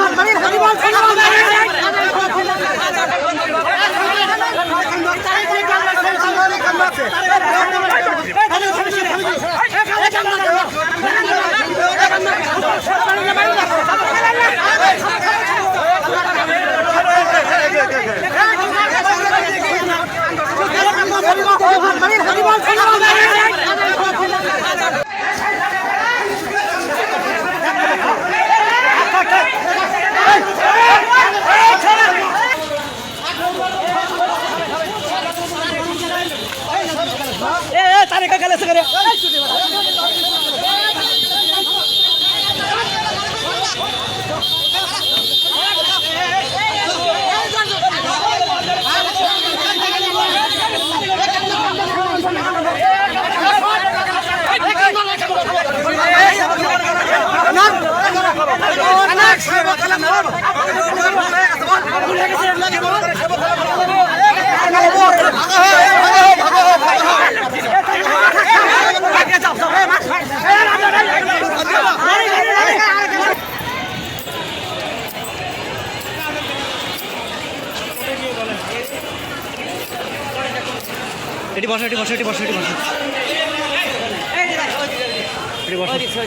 হাত সেখানে গেলে সেখানে Anak, anak, anak, anak, anak, anak, anak, anak, anak, anak, anak, এটি বসো এটি বসো এটি বসো এটি বসো এটি বসো